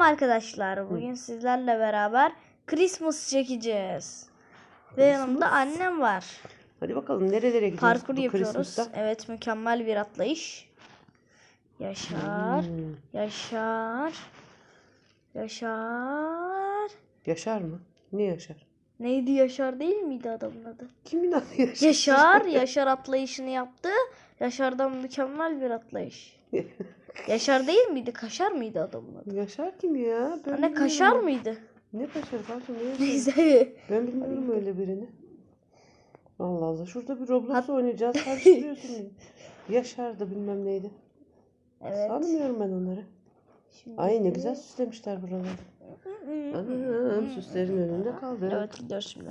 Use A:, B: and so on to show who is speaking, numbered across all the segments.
A: Selam arkadaşlar. Bugün sizlerle beraber Christmas çekeceğiz. Ve yanımda annem var.
B: Hadi bakalım nerelere gidiyoruz
A: Parkur yapıyoruz.
B: Christmas'ta?
A: Evet mükemmel bir atlayış. Yaşar.
B: Hmm.
A: Yaşar. Yaşar.
B: Yaşar mı? Ne Yaşar?
A: Neydi Yaşar değil miydi adamın adı?
B: Kimin adı Yaşar?
A: Yaşar. Yaşar atlayışını yaptı. Yaşar'dan mükemmel bir atlayış. Yaşar değil miydi? Kaşar mıydı adamın adı?
B: Yaşar kim ya? Ben
A: Anne
B: bilmiyorum.
A: kaşar mıydı?
B: Ne kaşar pardon ne Yaşar? Ben bilmiyorum öyle birini. Allah Allah. Şurada bir Roblox
A: Hat-
B: oynayacağız. Karıştırıyorsun beni. Yaşar da bilmem neydi.
A: Evet.
B: Tanımıyorum ben onları.
A: Şimdi-
B: Ay ne güzel süslemişler buraları. Anam süslerin önünde kaldı.
A: Evet gidiyoruz şimdi.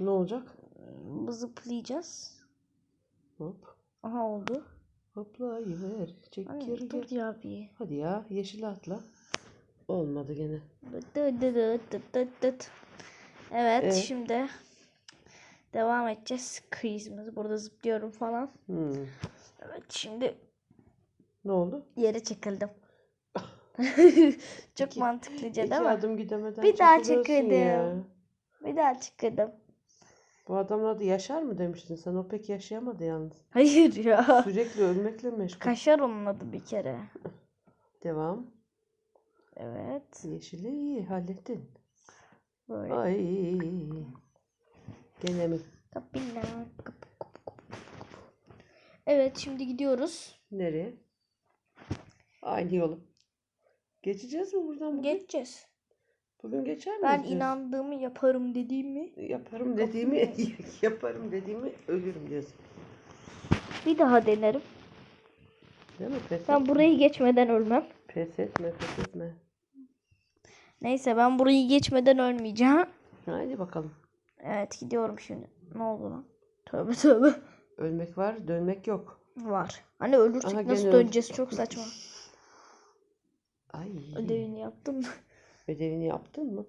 B: Ne olacak?
A: Zıplayacağız.
B: Hop.
A: Aha oldu.
B: Hoplayıver. Çek
A: Anne,
B: geri gel.
A: dur ya bir.
B: Hadi ya yeşil atla. Olmadı gene.
A: Dıt dıt dıt dıt dıt dıt. Evet
B: Evet.
A: şimdi devam edeceğiz. Quizimizi burada zıplıyorum falan.
B: Hmm.
A: Evet şimdi
B: Ne oldu?
A: yere çekildim. Çok
B: İki-
A: mantıklıca
B: İki
A: değil mi?
B: adım gidemeden
A: Bir daha çekildim.
B: ya.
A: Bir daha çıkıldım.
B: Bu adamın adı Yaşar mı demiştin sen? O pek yaşayamadı yalnız.
A: Hayır ya.
B: Sürekli ölmekle meşgul.
A: Kaşar onun adı bir kere.
B: Devam.
A: Evet.
B: Yeşili iyi hallettin.
A: Böyle.
B: Ay. Gene mi?
A: Kapılar, kapı, kapı, kapı, kapı. Evet şimdi gidiyoruz.
B: Nereye? Aynı yolu. Geçeceğiz mi buradan bugün?
A: Geçeceğiz.
B: Bugün geçer miyiz?
A: Ben inandığımı yaparım dediğimi
B: Yaparım dediğimi yaparım dediğimi ölürüm diyorsun.
A: bir daha denerim.
B: Değil mi? Pes
A: Ben
B: etme.
A: burayı geçmeden ölmem.
B: Pes etme, pes etme.
A: Neyse ben burayı geçmeden ölmeyeceğim.
B: Haydi bakalım.
A: Evet gidiyorum şimdi. Ne oldu lan? Tövbe tövbe.
B: Ölmek var, dönmek yok.
A: Var. Hani ölürsek
B: Aha,
A: nasıl döneceğiz? Çok saçma.
B: Ay.
A: Ödevini yaptım.
B: Ödevini yaptın mı?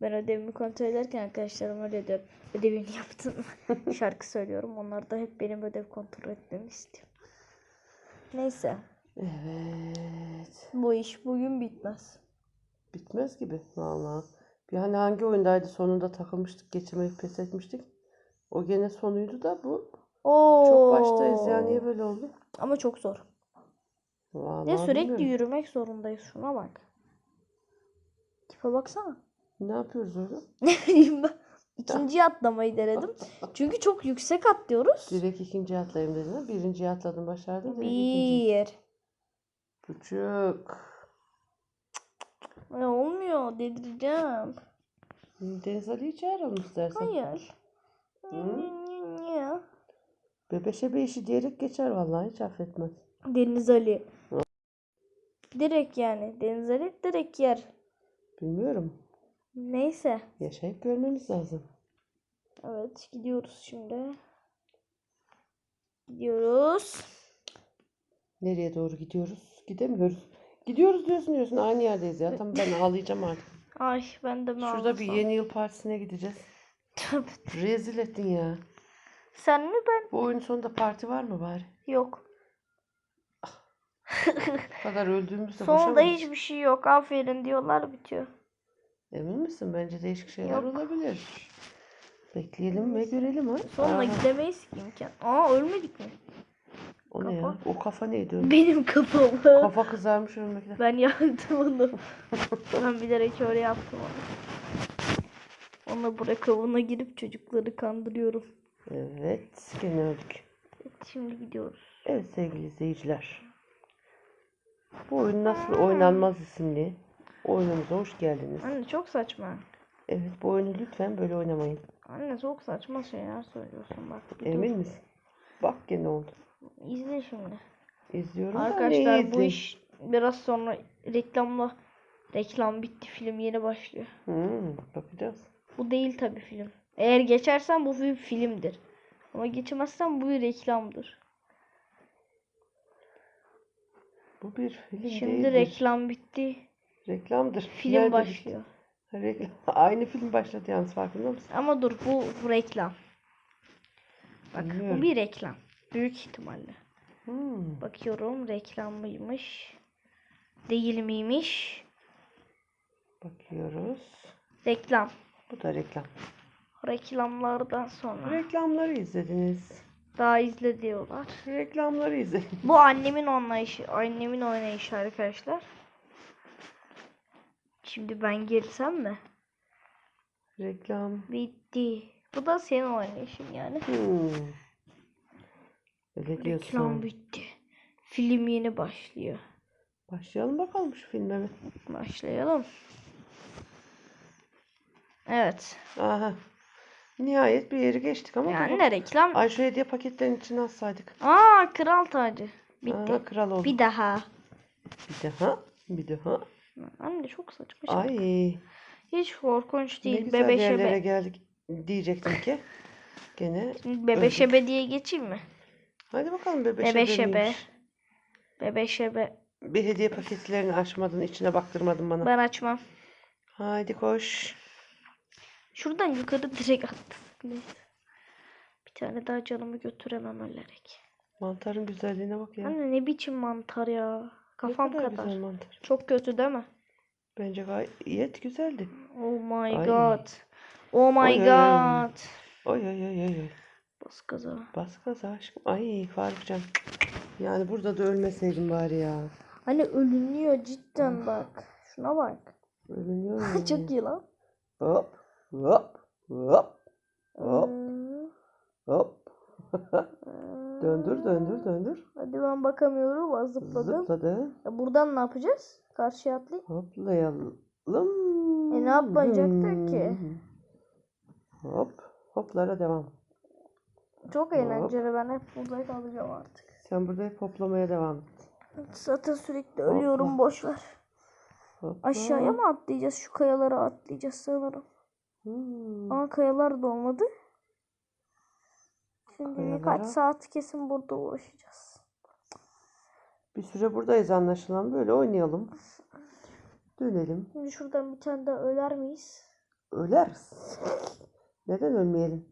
A: Ben ödevimi kontrol ederken arkadaşlarım öyle diyor. Ödevini yaptın mı? Şarkı söylüyorum. Onlar da hep benim ödev kontrol etmemi istiyor. Neyse.
B: Evet.
A: Bu iş bugün bitmez.
B: Bitmez gibi valla. Bir hani hangi oyundaydı sonunda takılmıştık, geçirmeyi pes etmiştik. O gene sonuydu da bu
A: Oo.
B: çok baştayız ya. Niye böyle oldu?
A: Ama çok zor.
B: Vallahi
A: Ve sürekli
B: bilmiyorum.
A: yürümek zorundayız. Şuna bak. Tipe baksana.
B: Ne yapıyoruz orada?
A: Ne bileyim ben. İkinciyi atlamayı denedim. Çünkü çok yüksek atlıyoruz.
B: Direkt ikinciye atlayayım dedin ha. Birinciye atladım başardın.
A: Bir.
B: Buçuk.
A: Ay, olmuyor. Delireceğim.
B: Deniz Ali'yi çağıralım istersen.
A: Hayır.
B: Hı?
A: Ya.
B: Bebeşe beşi diyerek geçer vallahi hiç affetmez.
A: Deniz Ali. Direkt yani. Deniz Ali direkt yer.
B: Bilmiyorum.
A: Neyse.
B: Yaşayıp görmemiz lazım.
A: Evet gidiyoruz şimdi. Gidiyoruz.
B: Nereye doğru gidiyoruz? Gidemiyoruz. Gidiyoruz diyorsun diyorsun. Aynı yerdeyiz ya. Tamam ben ağlayacağım artık.
A: Ay ben de mi
B: Şurada bir yeni yıl partisine gideceğiz. Rezil ettin ya.
A: Sen mi ben?
B: Bu oyunun sonunda parti var mı bari?
A: Yok.
B: Bu kadar öldüğümüzde boşa
A: Sonunda
B: mı?
A: hiçbir şey yok. Aferin diyorlar bitiyor.
B: Emin misin? Bence değişik şeyler
A: Yok.
B: olabilir. Bekleyelim ve görelim ha.
A: Sonuna
B: Aha,
A: gidemeyiz ki imkan. Aa ölmedik mi?
B: O ne ya?
A: kafa.
B: O kafa neydi? öyle?
A: Benim kafamı.
B: Kafa kızarmış ölmekten.
A: Ben yaktım onu. ben bilerek öyle yaptım onu. Onunla buraya kavuna girip çocukları kandırıyorum.
B: Evet. Gene öldük.
A: Evet, şimdi gidiyoruz.
B: Evet sevgili izleyiciler. Bu oyun nasıl oynanmaz isimli oyunumuza hoş geldiniz.
A: Anne çok saçma.
B: Evet bu oyunu lütfen böyle oynamayın.
A: Anne çok saçma şeyler söylüyorsun bak. bir
B: Emin
A: dur.
B: misin? Bak gene oldu.
A: İzle şimdi.
B: İzliyorum da
A: Arkadaşlar
B: neyi
A: bu
B: izleyeyim?
A: iş biraz sonra reklamla reklam bitti film yeni başlıyor.
B: Hmm, bakacağız.
A: Bu değil tabi film. Eğer geçersen bu bir filmdir. Ama geçemezsen bu bir reklamdır.
B: Bu bir film
A: Şimdi
B: değildir.
A: reklam bitti.
B: Reklamdır.
A: Film
B: Nerede
A: başlıyor.
B: bitti? Reklam. Aynı film başladı yalnız farkında mısın?
A: Ama dur bu reklam. Bak
B: Bilmiyorum.
A: bu bir reklam. Büyük ihtimalle.
B: Hmm.
A: Bakıyorum reklam mıymış? Değil miymiş?
B: Bakıyoruz.
A: Reklam.
B: Bu da reklam.
A: Reklamlardan sonra.
B: Reklamları izlediniz.
A: Daha izle diyorlar.
B: Reklamları izlediniz.
A: Bu annemin oynayışı, annemin oynayışı arkadaşlar. Şimdi ben girsem mi?
B: Reklam.
A: Bitti. Bu da senin oynayışın yani.
B: Hmm. Öyle
A: Reklam bitti. Film yeni başlıyor.
B: Başlayalım bakalım şu filme mi?
A: Başlayalım. Evet.
B: Aha. Nihayet bir yeri geçtik ama
A: Yani ne reklam?
B: Ay şu hediye paketlerinin içine alsaydık.
A: Aa kral tacı. Bitti.
B: Aha, kral oldu.
A: Bir daha.
B: Bir daha. Bir daha.
A: Anne çok saçma şey.
B: Ay.
A: Hiç korkunç
B: Ne
A: değil.
B: güzel
A: Bebe
B: yerlere geldik diyecektim ki. Gene.
A: Şimdi Bebe
B: öldük.
A: şebe diye geçeyim mi?
B: Hadi bakalım bebe,
A: Bebe
B: şebe
A: şebe.
B: miymiş?
A: Bebe şebe.
B: Bir hediye paketlerini açmadın, içine baktırmadın bana.
A: Ben açmam.
B: Haydi koş.
A: Şuradan yukarı direkt attık. Neyse. Bir tane daha canımı götüremem ölerek.
B: Mantarın güzelliğine bak ya.
A: Anne ne biçim mantar ya.
B: Ne
A: Kafam
B: kadar
A: kadar.
B: güzel mantar.
A: Çok kötü değil mi?
B: Bence gayet güzeldi.
A: Oh my
B: Ay.
A: god. Oh my
B: Oy,
A: god.
B: Oy oy oy oy oy.
A: Bas gaza.
B: Bas gaza aşkım. Ay Farukcan. Yani burada da ölmeseydim bari ya.
A: Hani ölünüyor cidden bak. Şuna bak.
B: Ölünüyor
A: Çok iyi lan.
B: Hop hop hop hop hop. döndür döndür döndür.
A: Hadi ben bakamıyorum. Az zıpladım.
B: Zıpladı.
A: Ya buradan ne yapacağız? Karşıya atlayayım.
B: Hoplayalım.
A: E ne yapacaktık ki?
B: Hop. Hoplara devam.
A: Çok eğlenceli. Ben hep burada kalacağım artık.
B: Sen burada hep hoplamaya devam et.
A: Zaten sürekli ölüyorum. Boş ver.
B: Hopla.
A: Aşağıya mı atlayacağız? Şu kayalara atlayacağız sanırım.
B: Hmm.
A: Ama kayalar da olmadı. Şimdi birkaç
B: Kayalara-
A: saat kesin burada uğraşacağız.
B: Bir süre buradayız anlaşılan. Böyle oynayalım. Dönelim.
A: Şimdi şuradan bir tane daha öler miyiz?
B: Öleriz. Neden ölmeyelim?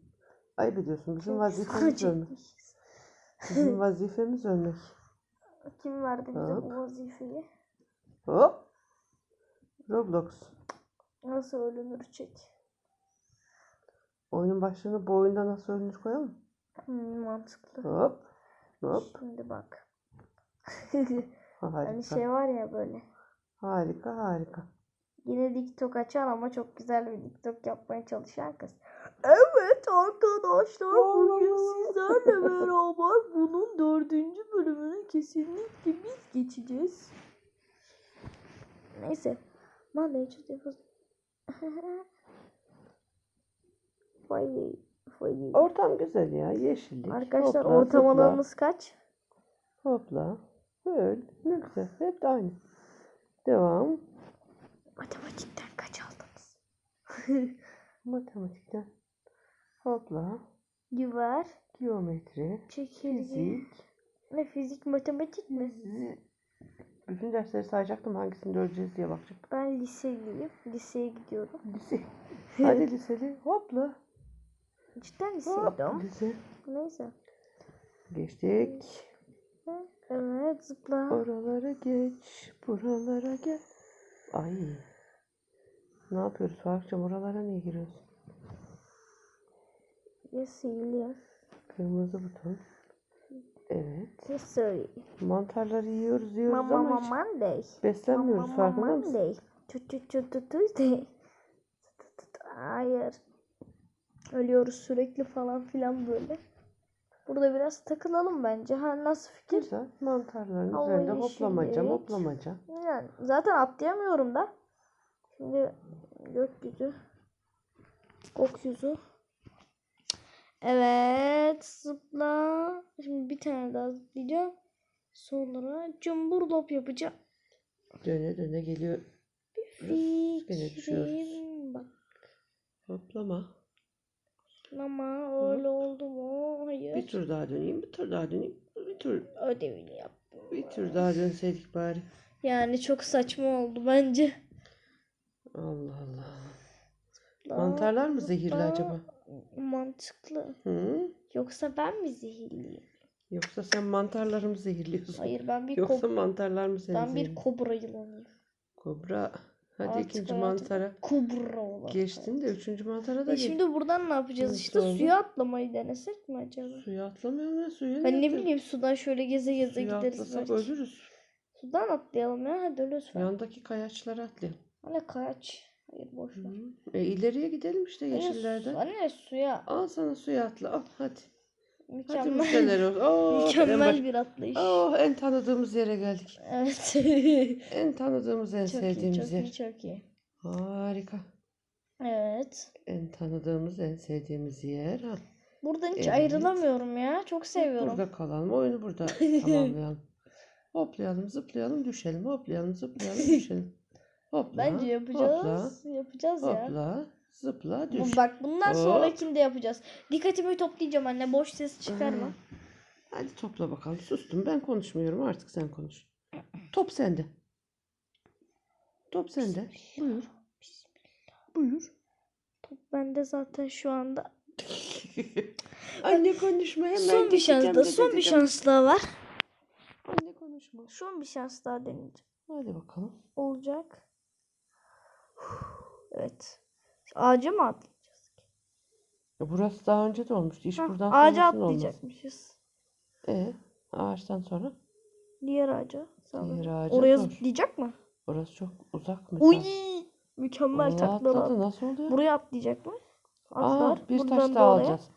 B: Ayıp ediyorsun. Bizim vazifemiz ölmek. Bizim vazifemiz ölmek.
A: Kim verdi bize
B: Hop.
A: bu vazifeyi?
B: Hop. Roblox.
A: Nasıl ölünür çek.
B: Oyunun başlığını bu oyunda nasıl ölünür koyalım?
A: Hmm, mantıklı.
B: Hop. Hop.
A: Şimdi bak.
B: Harika.
A: hani şey var ya böyle.
B: Harika harika.
A: Yine TikTok açan ama çok güzel bir TikTok yapmaya çalışan kız. Evet arkadaşlar bugün sizlerle beraber bunun dördüncü bölümünü kesinlikle biz geçeceğiz. Neyse. Monday, Friday, Friday.
B: Ortam güzel ya. Yeşillik.
A: Arkadaşlar
B: Hopla,
A: ortam
B: zıpla,
A: kaç?
B: Hopla. Öl. Ne güzel. Hep de aynı. Devam.
A: Matematikten kaç aldınız?
B: Matematikten. Hopla.
A: Güver,
B: Geometri.
A: çekirge.
B: Fizik.
A: Ne fizik matematik mi?
B: Bütün dersleri sayacaktım hangisinde öleceğiz diye bakacaktım.
A: Ben liseliyim. Liseye gidiyorum.
B: Lise. Hadi liseli. Hopla.
A: Cidden
B: Hop.
A: liseydim.
B: Lise.
A: Neyse.
B: Geçtik.
A: Evet zıpla.
B: Oralara geç. Buralara gel. Ay. Ne yapıyoruz Farukcan? Oralara niye giriyoruz?
A: Liseyim.
B: Kırmızı buton. Evet.
A: Lisey.
B: Mantarları yiyoruz yiyoruz
A: Mama
B: ama hiç
A: Monday.
B: beslenmiyoruz
A: Mama
B: farkında mısın?
A: Monday. Tut tut tut tut Tuesday. Tut, tut, tut. Hayır. Ölüyoruz sürekli falan filan böyle. Burada biraz takılalım bence. Ha nasıl fikir?
B: Güzel. Mantarların
A: Hava
B: üzerinde hoplamaca hoplamaca.
A: Yani zaten atlayamıyorum da. Şimdi gökyüzü. Gökyüzü. Evet zıpla. Şimdi bir tane daha zıplayacağım. Sonra cumburlop yapacağım.
B: Döne döne geliyor. Gene düşüyoruz.
A: Fikrim bak
B: Hoplama.
A: Ama öyle oldu mu? Hayır.
B: Bir tur daha döneyim, bir tur daha döneyim. Bir tur,
A: Ödevini yap.
B: bir tur daha dönseydik bari.
A: Yani çok saçma oldu bence.
B: Allah Allah.
A: Daha-
B: Mantarlar mı zehirli
A: daha
B: acaba?
A: Mantıklı.
B: Hı?
A: Yoksa ben mi zehirliyim?
B: Yoksa sen mantarları mı zehirliyorsun?
A: Hayır ben bir
B: Yoksa mantarlar mı seni
A: ben bir
B: zehirliyor?
A: kobra yılanıyım.
B: Kobra. Hadi
A: Artık
B: ikinci
A: hayatım
B: mantara
A: Kubra olarak.
B: geçtin de üçüncü mantara da
A: E
B: geç.
A: şimdi buradan ne yapacağız
B: Nasıl
A: işte
B: oldu?
A: suya atlamayı denesek mi acaba?
B: Suya atlamayalım ya suya.
A: Ben ne bileyim sudan şöyle geze geze
B: Suya
A: gideriz
B: atlasak
A: belki.
B: ölürüz.
A: Sudan atlayalım ya hadi lütfen.
B: Yandaki kayaçlara atlayalım.
A: Anne kaç. Hayır boş ver.
B: Hı. E, ileriye gidelim işte
A: Anne, su-
B: yeşillerden.
A: Anne suya.
B: Al sana suya atla al hadi. Hadi
A: Mükemmel.
B: müjdeler olsun. Oo, en,
A: Mükemmel
B: baş-
A: bir atlayış.
B: Oo, en tanıdığımız yere geldik.
A: Evet.
B: En tanıdığımız, en
A: çok iyi,
B: sevdiğimiz
A: çok
B: yer.
A: iyi, çok iyi.
B: Harika.
A: Evet.
B: En tanıdığımız, en sevdiğimiz yer. Ha.
A: Buradan hiç
B: Evet.
A: ayrılamıyorum ya. Çok seviyorum.
B: Burada kalalım. Oyunu burada tamamlayalım. Hoplayalım, zıplayalım, düşelim. Hoplayalım, zıplayalım, düşelim. Hopla.
A: Bence yapacağız. Yapacağız
B: Hopla.
A: ya.
B: Hopla. Zıpla,
A: Bu-
B: düş.
A: Bak bundan
B: Hop.
A: sonrakini de yapacağız. Dikkatimi toplayacağım anne. Boş ses çıkarma.
B: Hı. Hadi topla bakalım. Sustum. Ben konuşmuyorum. Artık sen konuş. Top sende. Top sende. Buyur. Buyur.
A: Top bende zaten şu anda.
B: Anne konuşma hemen
A: son bir şans
B: de
A: da son bir şans daha var.
B: Anne konuşma.
A: Son bir şans daha deneyeceğim.
B: Hadi bakalım.
A: Olacak. Evet. Ağaca mı atlayacağız?
B: Ya burası daha önce de olmuştu. İş
A: Hah,
B: buradan
A: ağaca
B: sonrasında olmaz.
A: atlayacakmışız.
B: E, ağaçtan sonra
A: Diğer ağaca. Sağ
B: diğer ağaca
A: Oraya
B: zor.
A: zıplayacak mı?
B: Orası çok uzak
A: Uy!
B: mesafe.
A: Mükemmel
B: Allah
A: taklalar.
B: atladı. Nasıl oluyor?
A: Buraya atlayacak mı?
B: Aa,
A: Atlar.
B: bir
A: Buradan
B: taş
A: da
B: daha
A: oraya.
B: alacağız.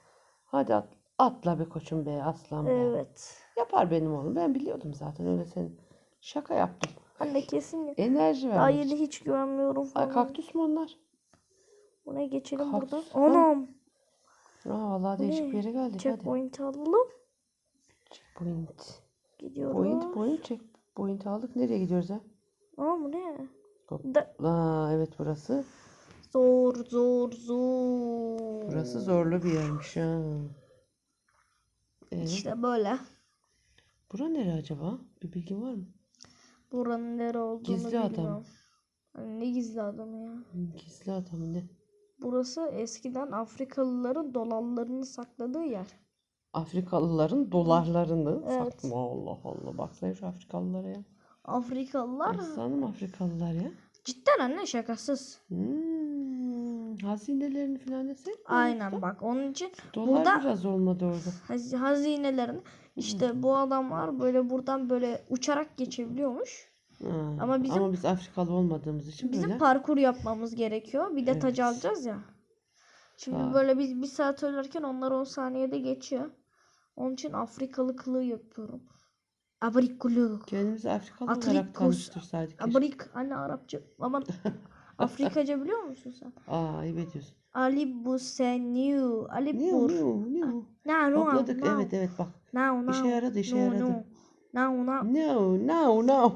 B: Hadi at, atla be koçum be aslan be.
A: Evet.
B: Yapar benim oğlum. Ben biliyordum zaten öyle senin. Şaka yaptım.
A: Anne kesin.
B: Enerji
A: Daha
B: vermek
A: yeni
B: için.
A: hiç güvenmiyorum
B: Ay
A: falan.
B: kaktüs mü onlar?
A: Buna geçelim
B: Kaktüs.
A: buradan. Anam.
B: Aa, vallahi değişik bir yere geldik hadi.
A: Checkpoint alalım.
B: Checkpoint.
A: Gidiyoruz.
B: Point point checkpoint aldık. Nereye gidiyoruz ha?
A: Aa bu ne? Da-
B: Aa, evet burası.
A: zor zor zor.
B: Burası zorlu bir yermiş ha. Ee,
A: İşte böyle.
B: bura nere acaba? Bir bilgin var mı?
A: Buranın nere olduğunu
B: Gizli adam.
A: bilmiyorum. Hani ne gizli adamı ya?
B: Gizli adam ne?
A: Burası eskiden Afrikalıların dolarlarını sakladığı yer.
B: Afrikalıların dolarlarını
A: Evet.
B: saklı. Allah Allah. Baksana şu Afrikalılara ya.
A: Afrikalılar
B: Aslanım Afrikalılar ya.
A: cidden anne şakasız.
B: Hmm, hazinelerini falan desek?
A: Aynen bak onun için
B: Dolar
A: burada
B: biraz olmadı orada.
A: haz- hazinelerini işte bu adamlar böyle buradan böyle uçarak geçebiliyormuş.
B: Ha,
A: Ama bizim-
B: ama biz Afrikalı olmadığımız için
A: Bizim
B: böyle.
A: parkur yapmamız gerekiyor. Bir de tacı
B: Evet.
A: alacağız ya. Şimdi
B: ol.
A: böyle biz bir saat oynarken onlar 10 saniyede geçiyor. Onun için Afrikalı kılığı yapıyorum. Abrikulu.
B: Kendimizi Afrikalı
A: Atrik
B: olarak
A: kurs-
B: tanıştırsaydık. keşke.
A: Abrik. Anne Arapça. Aman Afrikaca biliyor musun sen?
B: Aa ayıp ediyorsun.
A: Ali bu seniu. Ali bur.
B: niu niu.
A: Na no
B: Hopladık
A: no.
B: evet evet bak.
A: No no.
B: İşe yaradı işe yaradı.
A: No no. no.
B: No no no.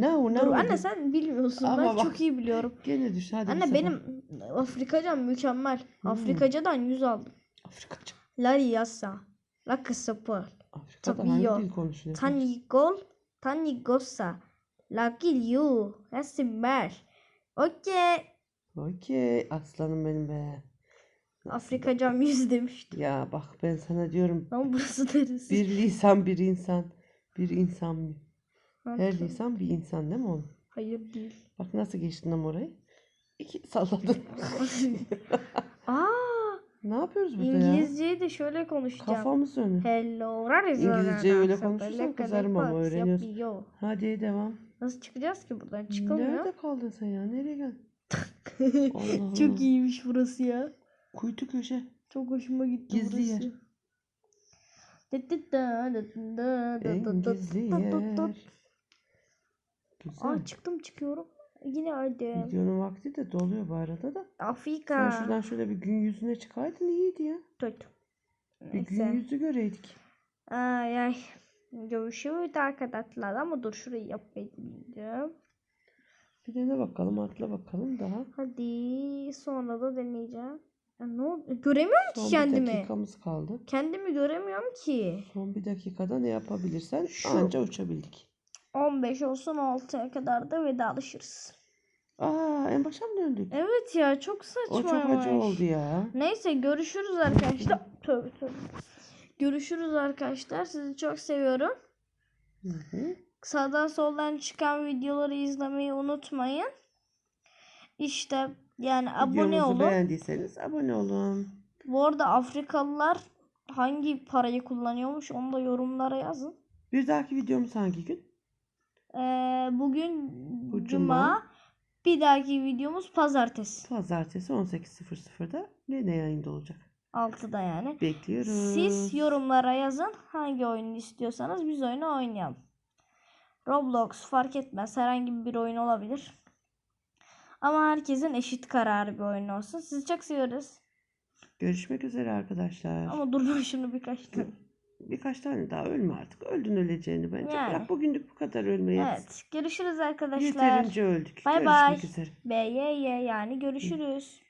B: No no.
A: Dur anne sen bilmiyorsun.
B: Ama
A: ben
B: bak-
A: çok iyi biliyorum.
B: Gene düş hadi
A: Anne benim Afrikacam mükemmel.
B: Hmm.
A: Afrikacadan 100 aldım.
B: Afrikaca.
A: La yasa. La
B: dil konuşuyor?
A: Tanigol. Tanigosa. La gilyu. Resimber. Okey.
B: Okey aslanım benim be.
A: Afrikacam 100 demiştim.
B: Ya bak ben sana diyorum.
A: Ama burası neresi?
B: Bir lisan bir insan. Bir insan mı? Her lisan bir insan değil mi oğlum?
A: Hayır değil.
B: Bak nasıl geçtin ama orayı. İki salladın.
A: Aa,
B: ne yapıyoruz burada ya?
A: İngilizceyi de şöyle konuşacağım.
B: Kafamız önü.
A: Hello.
B: İngilizceyi öyle konuşursan kızarım ama
A: yapıyor?
B: Hadi devam.
A: Nasıl çıkacağız ki buradan? Çıkamıyor.
B: Nerede kaldın sen ya? Nereye geldin? Allah Allah.
A: Çok iyiymiş burası ya.
B: Kuytu köşe.
A: Çok hoşuma gitti
B: Gizli
A: burası.
B: yer. Gizli yer. Güzel.
A: Aa çıktım çıkıyorum. Yine hadi.
B: Videonun vakti de doluyor bu arada da. Sen
A: Afrika.
B: şuradan şöyle bir gün yüzüne çıkaydın iyiydi ya.
A: Tut.
B: Bir gün
A: Neyse.
B: yüzü göreydik.
A: Ay ay. Görüşürüz arkadaşlar ama dur şurayı yapmayı deneyeceğim.
B: Bir dene bakalım atla bakalım daha.
A: Hadi sonra da deneyeceğim. Ya ne oldu? Göremiyorum ki
B: Son bir
A: kendimi.
B: dakikamız kaldı.
A: Kendimi göremiyorum ki.
B: Son bir dakikada ne yapabilirsen
A: Şu.
B: anca uçabildik.
A: 15 olsun 6'ya kadar da vedalaşırız.
B: Aa en başa mı döndük?
A: Evet ya çok saçma.
B: O çok acı oldu ya.
A: Neyse görüşürüz arkadaşlar. Tövbe tövbe. Görüşürüz arkadaşlar. Sizi çok seviyorum.
B: Hı hı.
A: Sağdan soldan çıkan videoları izlemeyi unutmayın. İşte yani abone
B: Videomuzu
A: olun.
B: beğendiyseniz abone olun.
A: Bu arada Afrikalılar hangi parayı kullanıyormuş onu da yorumlara yazın.
B: Bir dahaki videomuz hangi gün?
A: Ee, bugün
B: Bu
A: cuma.
B: cuma.
A: Bir dahaki videomuz pazartesi.
B: Pazartesi 18.00'da ne yayında olacak?
A: 6'da yani.
B: Bekliyoruz.
A: Siz yorumlara yazın hangi oyunu istiyorsanız biz oyunu oynayalım. Roblox fark etmez herhangi bir oyun olabilir. Ama herkesin eşit kararı bir oyun olsun. Sizi çok seviyoruz.
B: Görüşmek üzere arkadaşlar.
A: Ama durma şunu birkaç tane.
B: Birkaç tane daha ölme artık. Öldün öleceğini bence.
A: Yani.
B: Bırak bugünlük bu kadar ölmeyi.
A: Evet. Görüşürüz arkadaşlar.
B: Yeterince öldük.
A: Bay bay.
B: üzere.
A: B, Y, Y yani görüşürüz.